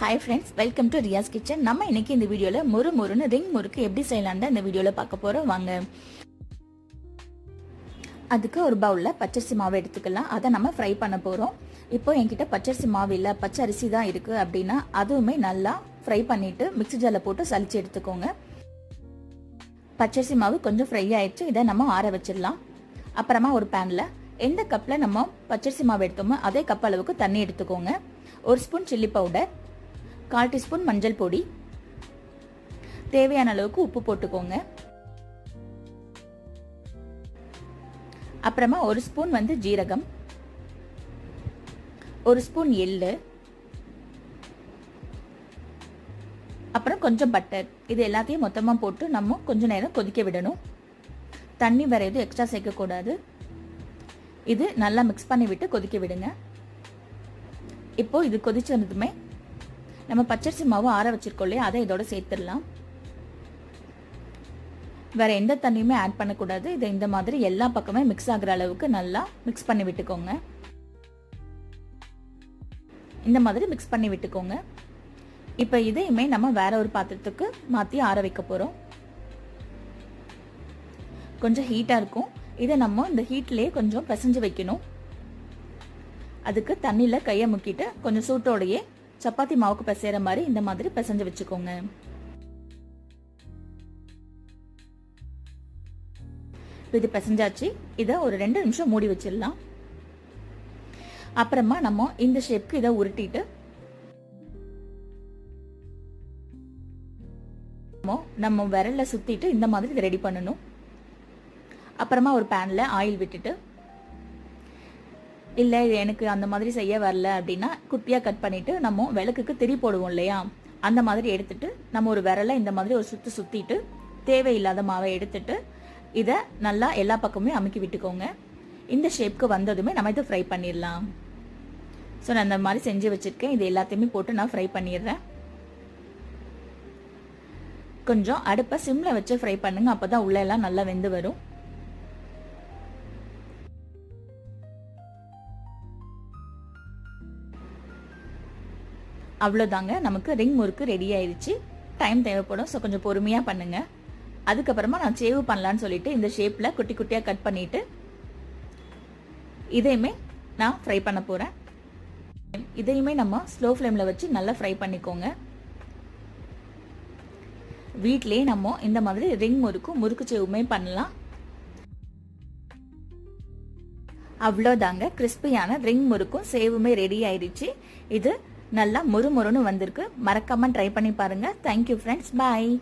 Hi friends welcome to Riyaz kitchen நம்ம இன்னைக்கு இந்த வீடியோவில் முறு முறுன்னு ரிங் முறுக்கு எப்படி செய்யலாம் தான் இந்த வீடியோவில் பார்க்க போகிறோம் வாங்க. அதுக்கு ஒரு பவுலில் பச்சரிசி மாவு எடுத்துக்கலாம். அதை நம்ம ஃப்ரை பண்ண போகிறோம் இப்போ என்கிட்ட பச்சரிசி மாவு இல்லை பச்சை அரிசி தான் இருக்குது அப்படின்னா அதுவுமே நல்லா ஃப்ரை பண்ணிவிட்டு மிக்ஸி ஜாரில் போட்டு சளிச்சு எடுத்துக்கோங்க. பச்சரிசி மாவு கொஞ்சம் ஃப்ரை ஆயிடுச்சு. இதை நம்ம ஆற வச்சிடலாம். அப்புறமா ஒரு பேனில் எந்த கப்பில் நம்ம பச்சரிசி மாவு எடுத்தோமோ அதே கப் அளவுக்கு தண்ணி எடுத்துக்கோங்க. ஒரு ஸ்பூன் சில்லி பவுடர் கால் டீஸ்பூன் மஞ்சள் பொடி. தேவையான அளவுக்கு உப்பு போட்டுக்கோங்க. அப்புறமா ஒரு ஸ்பூன் வந்து ஜீரகம். ஒரு ஸ்பூன் எள்ளு. அப்புறம் கொஞ்சம் பட்டர் இது எல்லாத்தையும் மொத்தமாக போட்டு நம்ம கொஞ்ச நேரம் கொதிக்க விடணும். தண்ணி வேற எதுவும் எக்ஸ்ட்ரா சேர்க்கக்கூடாது. இது நல்லா மிக்ஸ் பண்ணி விட்டு கொதிக்க விடுங்க. இப்போ இது கொதிச்சு வந்ததுமே நம்ம பச்சரிசி மாவு ஆற வச்சிருக்கோம் இல்லையா? அதை இதோட சேர்த்துடலாம். வேற எந்த தண்ணியுமே ஆட் பண்ணக்கூடாது. இதை இந்த மாதிரி எல்லா பக்கமே மிக்ஸ் ஆகுற அளவுக்கு நல்லா மிக்ஸ் பண்ணி விட்டுக்கோங்க. இந்த மாதிரி மிக்ஸ் பண்ணி விட்டுக்கோங்க. இப்போ இதையுமே நம்ம வேற ஒரு பாத்திரத்துக்கு மாற்றி ஆற வைக்க போகிறோம் கொஞ்சம் ஹீட்டாக இருக்கும். இதை நம்ம இந்த ஹீட்லேயே கொஞ்சம் பிசைஞ்சு வைக்கணும். அதுக்கு தண்ணியில் கையை முக்கிட்டு கொஞ்சம் சூட்டோடையே சப்பாத்தி மாவுக்கு பிசைகிற மாதிரி இந்த மாதிரி பிசைஞ்சு வச்சுக்கோங்க. இது பிசைஞ்சாச்சு. இதை ஒரு ரெண்டு நிமிஷம் மூடி வச்சிடலாம். அப்புறமா நம்ம இந்த ஷேப்க்கு இதை உருட்டிட்டு நம்ம விரல்ல சுத்திட்டு இந்த மாதிரி இதை ரெடி பண்ணணும். அப்புறமா ஒரு பேன்ல ஆயில் விட்டுட்டு இல்லை எனக்கு அந்த மாதிரி செய்ய வரல அப்படின்னா குட்டியாக கட் பண்ணிவிட்டு நம்ம விளக்குக்கு திரி போடுவோம் இல்லையா? அந்த மாதிரி எடுத்துட்டு நம்ம ஒரு விரலை இந்த மாதிரி ஒரு சுற்றி சுற்றிட்டு தேவையில்லாத மாவை எடுத்துட்டு இதை நல்லா எல்லா பக்கமுமே அமுக்கி விட்டுக்கோங்க. இந்த ஷேப்க்கு வந்ததுமே நம்ம இதை ஃப்ரை பண்ணிடலாம். ஸோ நான் அந்த மாதிரி செஞ்சு வச்சுருக்கேன். இது எல்லாத்தையுமே போட்டு நான் ஃப்ரை பண்ணிடுறேன். கொஞ்சம் அடுப்பை சிம்மில் வச்சு ஃப்ரை பண்ணுங்கள் அப்போ தான் உள்ளெல்லாம் நல்லா வெந்து வரும். அவ்வளோதாங்க நமக்கு ரிங் முறுக்கு ரெடி ஆயிடுச்சு டைம் தேவைப்படும். ஸோ கொஞ்சம் பொறுமையாக பண்ணுங்க. அதுக்கப்புறமா நான் சேவ் பண்ணலான்னு சொல்லிட்டு இந்த ஷேப்பில் குட்டி குட்டியாக கட் பண்ணிட்டு இதையுமே நான் ஃப்ரை பண்ண போகிறேன் இதையுமே நம்ம ஸ்லோ ஃப்ளேமில் வச்சு நல்லா ஃப்ரை பண்ணிக்கோங்க. வீட்லேயே நம்ம இந்த மாதிரி ரிங் முறுக்கும் முறுக்கு சேவுமே பண்ணலாம். அவ்வளோதாங்க கிறிஸ்பியான ரிங் முறுக்கும் சேவுமே ரெடி ஆயிடுச்சு இது நல்லா மொறு மொறுன்னு வந்திருக்கு. மறக்காம ட்ரை பண்ணி பாருங்க. Thank you friends bye